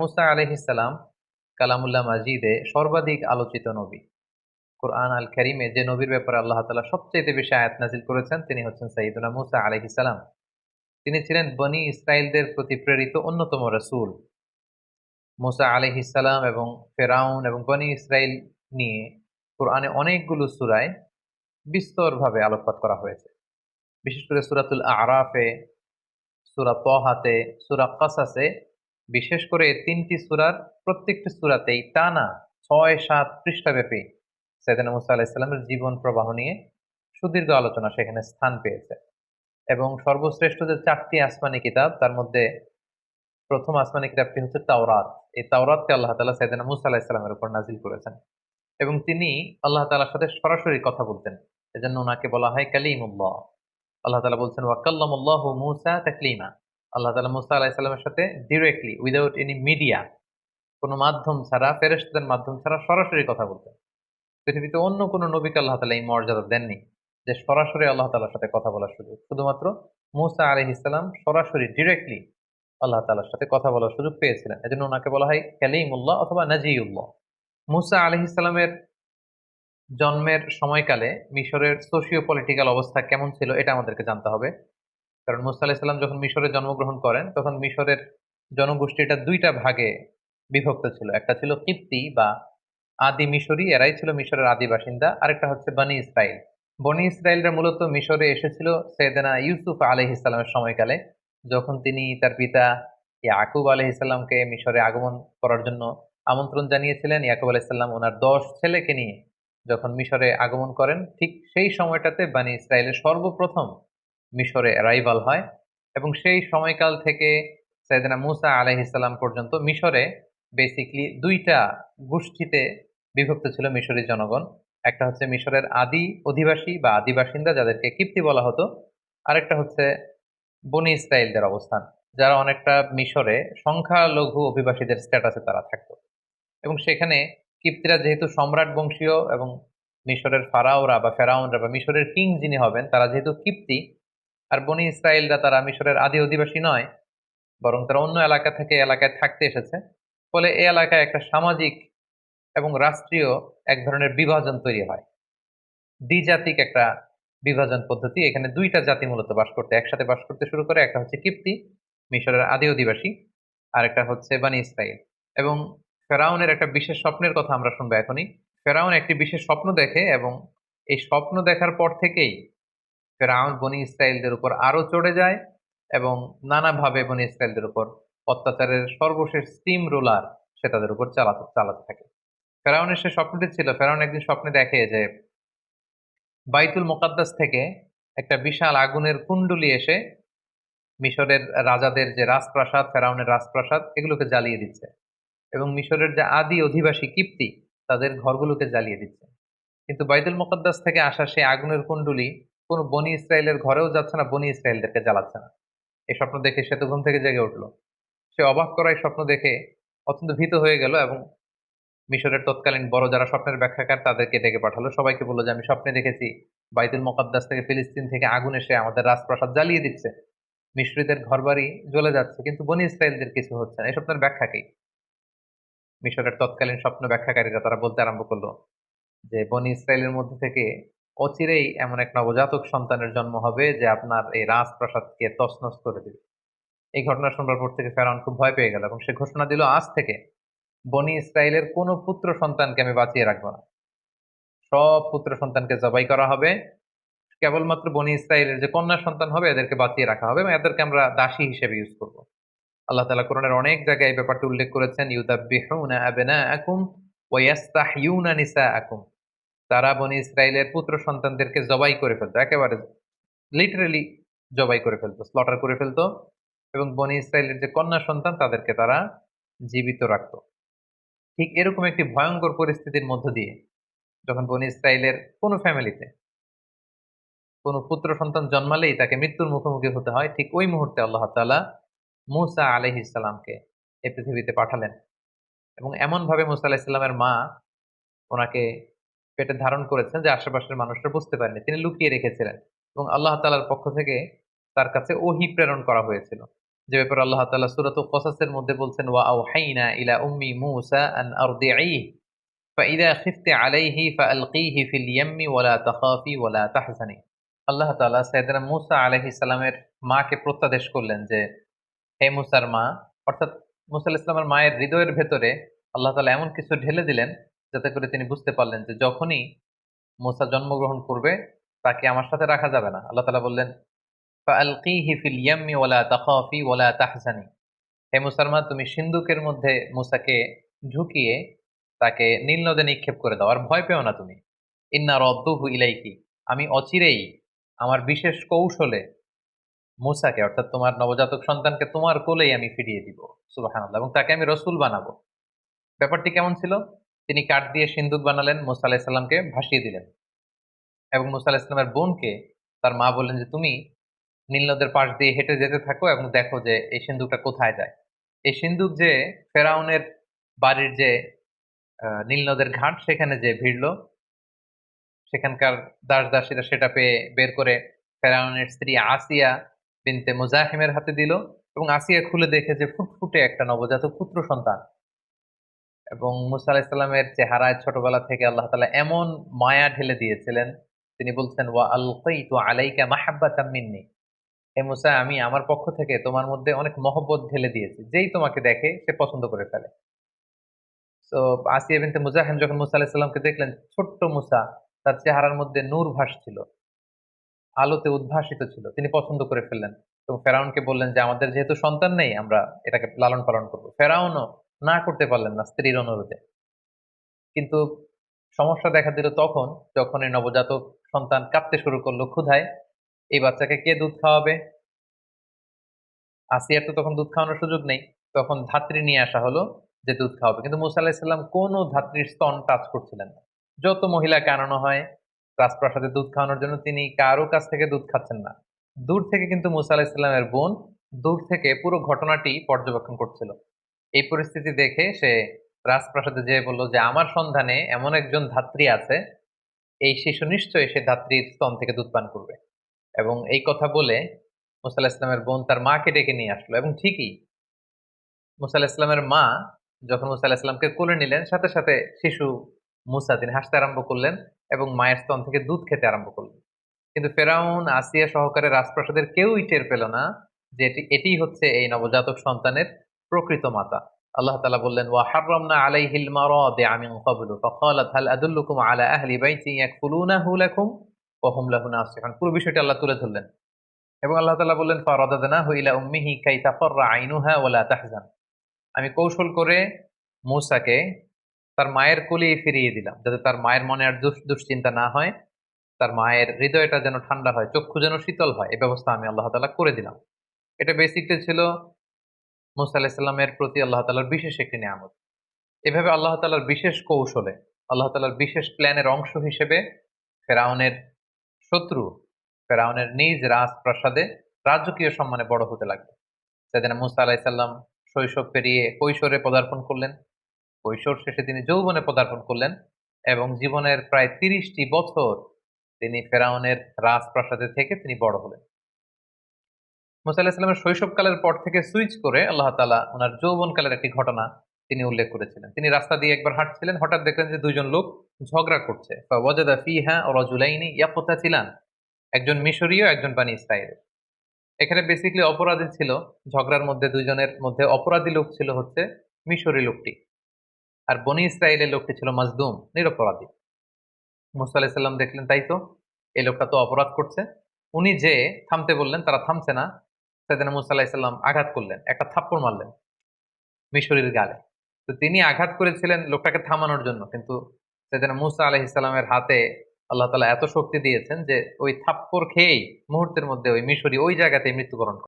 মুসা আলহিসাল্লাম কালামুল্লাহ মাজিদে সর্বাধিক আলোচিত নবী। কোরআন আল করিমে যে নবীর ব্যাপারে আল্লাহ তালা সবচেয়ে বেশি আয়াত নাজিল করেছেন, তিনি হচ্ছেন সাইদুনা মুসা আলহিসাল্লাম তিনি ছিলেন বনি ইসরায়েলদের প্রতি প্রেরিত অন্যতম রসুল। মুসা আলহিসাল্লাম এবং ফেরাউন এবং বনি ইসরায়েল নিয়ে কোরআনে অনেকগুলো সুরায় বিস্তরভাবে আলোকপাত করা হয়েছে। বিশেষ করে সুরাতুল আরাফে, সুরা তহাতে, সুরা কাসাসে বিশেষ করে তিনটি সুরার প্রত্যেকটি সুরাতেই টানা ছয়, সাত পৃষ্ঠাব্যাপী সৈদান মুসা আলাহিসাল্লামের জীবন প্রবাহ নিয়ে সুদীর্ঘ আলোচনা সেখানে স্থান পেয়েছে। এবং সর্বশ্রেষ্ঠ যে চারটি আসমানি কিতাব, তার মধ্যে প্রথম আসমানি কিতাবটি হচ্ছে তাওরাত। এই তাওরাতকে আল্লাহ তালা সৈদানা মুসা আলাহিসাল্লামের উপর নাজিল করেছেন। এবং তিনি আল্লাহ তালার সাথে সরাসরি কথা বলতেন। এজন্য ওনাকে বলা হয় কালিমুল্লাহ। আল্লাহ তালা বলছেন ওয়াকাল্লামুল্লাহ মুসা তাকলিমা। আল্লাহ তালা মুসা আলাহিসাল্লামের সাথে ডিরেক্টলি উইদাউট এনি মিডিয়া কোনো মাধ্যম ছাড়া ফেরেস্তাদের মাধ্যম ছাড়া সরাসরি কথা বলতেন। পৃথিবীতে অন্য কোনো নবীকে আল্লাহ তালা এই মর্যাদা দেননি যে সরাসরি আল্লাহ তালার সাথে কথা বলার সুযোগ। শুধুমাত্র মুসা আলহ ইসলাম সরাসরি ডিরেক্টলি আল্লাহ তালার সাথে কথা বলার সুযোগ পেয়েছিলেন। এজন্য ওনাকে বলা হয় কালিমুল্লাহ অথবা নাজিউল্লাহ। মুসা আলহ ইসলামের জন্মের সময়কালে মিশরের সোশিও পলিটিক্যাল অবস্থা কেমন ছিল এটা আমাদেরকে জানতে হবে। কারণ মুসা আলাহিসাল্লাম যখন মিশরে জন্মগ্রহণ করেন, তখন মিশরের জনগোষ্ঠীটা দুইটা ভাগে বিভক্ত ছিল। একটা ছিল কিপ্তি বা আদি মিশরি, এরাই ছিল মিশরের আদি বাসিন্দা। আরেকটা হচ্ছে বনি ইসরায়েল বনি ইসরায়েলরা মূলত মিশরে এসেছিল সৈয়দানা ইউসুফ আলহ ইসলামের সময়কালে, যখন তিনি তার পিতা ইয়াকুব আলহ ইসলামকে মিশরে আগমন করার জন্য আমন্ত্রণ জানিয়েছিলেন। ইয়াকুব আলাইসাল্লাম ওনার দশ ছেলেকে নিয়ে যখন মিশরে আগমন করেন, ঠিক সেই সময়টাতে বানি ইসরায়েলের সর্বপ্রথম মিশরে অ্যারাইভাল হয় এবং সেই সময়কাল থেকে সৈয়দনা মুসা আলহিসাল্লাম পর্যন্ত মিশরে বেসিকলি দুইটা গোষ্ঠীতে বিভক্ত ছিল মিশরের জনগণ। একটা হচ্ছে মিশরের আদি অধিবাসী বা আদি বাসিন্দা যাদেরকে কিপ্তি বলা হতো। আরেকটা হচ্ছে বনি ইসরায়েলদের অবস্থান, যারা অনেকটা মিশরে সংখ্যালঘু অভিবাসীদের স্ট্যাটাসে তারা থাকতো। এবং সেখানে কিপ্তিরা যেহেতু সম্রাট বংশীয় এবং মিশরের ফারাওরা বা ফেরাউনরা বা মিশরের কিং যিনি হবেন, তারা যেহেতু কিপ্তি আর বনি ইসরায়েলরা তারা মিশরের আদি অধিবাসী নয়, বরং তারা অন্য এলাকা থেকে এলাকায় থাকতে এসেছে। ফলে এ এলাকায় একটা সামাজিক এবং রাষ্ট্রীয় এক ধরনের বিভাজন তৈরি হয়। দ্বিজাতিক একটা বিভাজন পদ্ধতি। এখানে দুইটা জাতি মূলত বাস করতে, একসাথে বাস করতে শুরু করে, একটা হচ্ছে কিপ্তি, মিশরের আদি অধিবাসী, আর একটা হচ্ছে বানি ইসরায়েল। এবং ফেরাউনের একটা বিশেষ স্বপ্নের কথা আমরা শুনব এখনই। ফেরাউন একটি বিশেষ স্বপ্ন দেখে এবং এই স্বপ্ন দেখার পর থেকেই ফেরাউন বনি ইসরায়েলদের উপর আরও চড়ে যায় এবং নানাভাবে বনি ইসরায়েলদের উপর অত্যাচারের সর্বশেষ স্টিম রোলার সে তাদের উপর চালাতে চালাতে থাকে। ফেরাউনের সে স্বপ্নটি ছিল, ফেরাউন একদিন স্বপ্নে দেখে যে বাইতুল মোকাদ্দাস থেকে একটা বিশাল আগুনের কুণ্ডলি এসে মিশরের রাজাদের যে রাজপ্রাসাদ, ফেরাউনের রাজপ্রাসাদ, এগুলোকে জ্বালিয়ে দিচ্ছে এবং মিশরের যে আদি অধিবাসী কিপ্তি, তাদের ঘরগুলোকে জ্বালিয়ে দিচ্ছে। কিন্তু বাইতুল মোকাদ্দাস থেকে আসা সেই আগুনের কুণ্ডলি কোনো বনি ইসরায়েলের ঘরেও যাচ্ছে না, বনি ইসরায়েলদেরকে জ্বালাচ্ছে না। এই স্বপ্ন দেখে সে তো ঘুম থেকে জেগে উঠল। সে অবাক করাই স্বপ্ন দেখে অত্যন্ত ভীত হয়ে গেল এবং মিশরের তৎকালীন বড় যারা স্বপ্নের ব্যাখ্যাকার তাদেরকে ডেকে পাঠালো। সবাইকে বলল যে, আমি স্বপ্নে দেখেছি বাইতুল মোকাদ্দাস থেকে ফিলিস্তিন থেকে আগুন এসে আমাদের রাজপ্রাসাদ জ্বালিয়ে দিচ্ছে। মিশরীদের ঘরবাড়ি জ্বলে যাচ্ছে, কিন্তু বনি ইসরায়েলদের কিছু হচ্ছে না। এই স্বপ্নের ব্যাখ্যা কি? মিশরের তৎকালীন স্বপ্ন ব্যাখ্যাকারীরা তারা বলতে আরম্ভ করল যে, বনি ইসরায়েলের মধ্যে থেকে অচিরেই এমন এক নবজাতক সন্তানের জন্ম হবে যে আপনার এই রাজপ্রাসাদকে তছনছ করে দেবে। এই ঘটনা শুনবার পর থেকে ফেরাউন খুব ভয় পেয়ে গেল এবং সে ঘোষণা দিল, আজ থেকে বনি ইসরায়েলের কোনো পুত্র সন্তানকে আমি বাঁচিয়ে রাখব না। সব পুত্র সন্তানকে জবাই করা হবে। কেবলমাত্র বনি ইসরায়েলের যে কন্যা সন্তান হবে, এদেরকে বাঁচিয়ে রাখা হবে এবং এদেরকে আমরা দাসী হিসেবে ইউজ করব। আল্লাহ তালা কোরআনের অনেক জায়গায় এই ব্যাপারটা উল্লেখ করেছেন ইউদাবিহুনা আবেনা আকুম ওয়াস্তাহিউনা নিসা আকুম তারা বনি ইসরায়েলের পুত্র সন্তানদেরকে জবাই করে ফেলতো, একেবারে লিটারেলি জবাই করে ফেলতো স্লটার করে ফেলতো এবং বনি ইসরায়েলের যে কন্যা সন্তান তাদেরকে তারা জীবিত রাখত। ঠিক এরকম একটি ভয়ঙ্কর পরিস্থিতির মধ্য দিয়ে যখন বনি ইসরায়েলের কোনো ফ্যামিলিতে কোনো পুত্র সন্তান জন্মালেই তাকে মৃত্যুর মুখোমুখি হতে হয়, ঠিক ওই মুহূর্তে আল্লাহ তালা মুসা আলহ ইসলামকে এ পৃথিবীতে পাঠালেন এবং এমনভাবে মুসা আলাহ ইসলামের মা ওনাকে পেটে ধারণ করেছেন যে আশেপাশের মানুষরা বুঝতে পারেনি তিনি লুকিয়ে রেখেছিলেন এবং আল্লাহ তালার পক্ষ থেকে তার কাছে ওহি প্রেরণ করা হয়েছিল যে ব্যাপারে আল্লাহ তাআলা সূরাত কসাসের মধ্যে বলছেন ওয়া আওহাইনা ইলা উম্মি মূসা আন আরদিঈহি فإذا خفت عليه فألقيه في اليم ولا تخافي ولا تحزني আল্লাহ তাআলা সাইয়েদনা মূসা আলাইহিস সালামের মাকে প্রত্যাদেশ করলেন যে হে মুসার মা অর্থাৎ মুসা আলাইহিস সালামের মায়ের হৃদয়ের ভেতরে আল্লাহ তাআলা এমন কিছু ঢেলে দিলেন যাতে করে তিনি বুঝতে পারলেন যে যখনই মুসা জন্মগ্রহণ করবে, তাকে আমার সাথে রাখা যাবে না। আল্লাহ তাআলা বললেন হে তুমি সিন্ধুকের মধ্যে মুসাকে ঝুঁকিয়ে তাকে নীল নিক্ষেপ করে দাও, আর ভয় পেও না তুমি। ইন্না রদ্দুহু ইলাইকি। আমি অচিরেই আমার বিশেষ কৌশলে মুসাকে, অর্থাৎ তোমার নবজাতক সন্তানকে তোমার কোলেই আমি ফিরিয়ে দিব। সুবাহানাল্লাহ, এবং তাকে আমি রসুল বানাবো। ব্যাপারটি কেমন ছিল? তিনি কাঠ দিয়ে সিন্দুক বানালেন মুসা আলাহিসাল্লামকে ভাসিয়ে দিলেন। এবং মোসা মুসা আলাহিসাল্লামের বোনকে তার মা বললেন যে তুমি নীল নদের পাশ দিয়ে হেঁটে যেতে থাকো এবং দেখো যে এই সিন্দুকটা কোথায় যায়। এই সিন্দুক যে ফেরাউনের বাড়ির যে আহ, নীল নদের ঘাট সেখানে যে ভিড়লো সেখানকার দাস দাসীরা সেটা পেয়ে বের করে ফেরাউনের স্ত্রী আসিয়া বিনতে মুজাহিমের হাতে দিল এবং আসিয়া খুলে দেখে যে ফুটফুটে একটা নবজাতক পুত্র সন্তান। এবং মুসা আলাহিসাল্লামের চেহারায় ছোটবেলা থেকে আল্লাহ তালা এমন মায়া ঢেলে দিয়েছিলেন। তিনি বলছেন, ওয়া আলকাইতু আলাইকা মাহাব্বাতাম মিন্নি। হে মুসা, আমি আমার পক্ষ থেকে তোমার মধ্যে অনেক মহব্বত ঢেলে দিয়েছি। যেই তোমাকে দেখে সে পছন্দ করে ফেলে। তো আসিয়া বিনতে মুজাহিম যখন মুসা আলাহিসাল্লামকে দেখলেন, ছোট্ট মুসা, তার চেহারার মধ্যে নূর ভাসছিল আলোতে উদ্ভাসিত ছিল। তিনি পছন্দ করে ফেললেন। এবং ফেরাউনকে বললেন যে, আমাদের যেহেতু সন্তান নেই, আমরা এটাকে লালন পালন করব। ফেরাউনও না করতে পারলেন না স্ত্রীর অনুরোধে। কিন্তু সমস্যা দেখা দিল তখন, যখন এই নবজাতক সন্তান কাঁদতে শুরু করল, ক্ষুধায়। এই বাচ্চাকে কে দুধ খাওয়াবে? আসিয়ার তো তখন দুধ খাওয়ানোর সুযোগ নেই। তখন ধাত্রী নিয়ে আসা হলো যে দুধ খাওয়াবে। কিন্তু মুসা আলাহিসাল্লাম কোনো ধাত্রীর স্তন টাচ করছিলেন না। যত মহিলাকে আনানো হয়, রাজপ্রাসাদে দুধ খাওয়ানোর জন্য তিনি কারও কাছ থেকে দুধ খাচ্ছেন না। দূর থেকে কিন্তু মুসা আলাহিসাল্লামের বোন দূর থেকে পুরো ঘটনাটি পর্যবেক্ষণ করছিল। এই পরিস্থিতি দেখে সে রাজপ্রাসাদে যেয়ে বলল যে, আমার সন্ধানে এমন একজন ধাত্রী আছে। এই শিশু নিশ্চয়ই সে ধাত্রীর স্তন থেকে দুধ পান করবে। এবং এই কথা বলে মুসা আলাহিস ইসলামের বোন তার মাকে ডেকে নিয়ে আসলো এবং ঠিকই মুসা আলাহিস ইসলামের মা যখন মুসা আলাহিস ইসলামকে কোলে নিলেন, সাথে সাথে শিশু মুসা তিনি হাসতে আরম্ভ করলেন এবং মায়ের স্তন থেকে দুধ খেতে আরম্ভ করলেন। কিন্তু ফেরাউন আসিয়া সহকারে রাজপ্রাসাদের কেউই টের পেল না যে এটি এটি হচ্ছে এই নবজাতক সন্তানের প্রকৃত মাতা। আল্লাহ তালা বললেন, ওয়া হাররামনা আলাইহিল মারাদিআ মিন ক্বাবলু ফাকালাত, হাল আদুল্লুকুম আলা আহলি বাইতি ইয়াকফুলুনাহু লাকুম ওয়া হুম লাহু নাসিহুন। পুরো বিষয়টি আল্লাহ তুলে ধরলেন। এবং আল্লাহ তাআলা বললেন, ফারাদাদনাহু ইলা উম্মিহি কাই তাফাররা আইনুহা ওয়া লা তাহজান। আমি কৌশল করে মূসাকে তার মায়ের কোলে ফিরিয়ে দিলাম, যাতে তার মায়ের মনে আর দুশ- দুশ্চিন্তা না হয়, তার মায়ের হৃদয়টা যেন ঠান্ডা হয়, চক্ষু যেন শীতল হয় এই ব্যবস্থা আমি আল্লাহ তাআলা করে দিলাম। এটা বেসিকলি ছিল মুসা আলাহিসাল্লামের প্রতি আল্লাহ তালার বিশেষ একটি নিয়ামত। এভাবে আল্লাহ তালার বিশেষ কৌশলে, আল্লাহ তালার বিশেষ প্ল্যানের অংশ হিসেবে ফেরাউনের শত্রু, ফেরাউনের নিজ রাজপ্রাসাদে রাজকীয় সম্মানে বড় হতে লাগবে সেদিন মুসা আলাহিসাল্লাম শৈশব পেরিয়ে কৈশোরে পদার্পণ করলেন। কৈশোর শেষে তিনি যৌবনে পদার্পণ করলেন এবং জীবনের প্রায় তিরিশটি বছর তিনি ফেরাউনের রাজপ্রাসাদে থেকে তিনি বড় হলেন। মুসা শৈশবকালের পর থেকে সুইচ করে আল্লাহ তালা ওনার যৌবনকালের একটি ঘটনা তিনি উল্লেখ করেছিলেন। তিনি রাস্তা দিয়ে একবার হাঁটছিলেন, হঠাৎ দেখলেন যে দুইজন লোক ঝগড়া করছে। ওয়াজাদা ও রজুলাইনি একজন মিশরীয়, একজন বানি ইসরায়েলের এখানে বেসিকলি অপরাধী ছিল। ঝগড়ার মধ্যে দুইজনের মধ্যে অপরাধী লোক ছিল হচ্ছে মিশরি লোকটি। আর বনি ইসরায়েলের লোকটি ছিল মাজদুম, নিরপরাধী। মুসা আলাহিসাল্লাম দেখলেন, তাই তো? এই লোকটা তো অপরাধ করছে। উনি যে থামতে বললেন, তারা থামছে না। সেদিন মুসা আলাহিসাল্লাম আঘাত করলেন, একটা থাপ্পড় মারলেন মিশরের গালে। তো তিনি আঘাত করেছিলেন লোকটাকে থামানোর জন্য, কিন্তু সেদিন মুসা আলাহিসাল্লামের হাতে আল্লাহ তালা এত শক্তি দিয়েছেন যে ওই থাপ্পড় খেয়েই মুহূর্তের মধ্যে ওই মিশরি ওই জায়গাতে মৃত্যুবরণ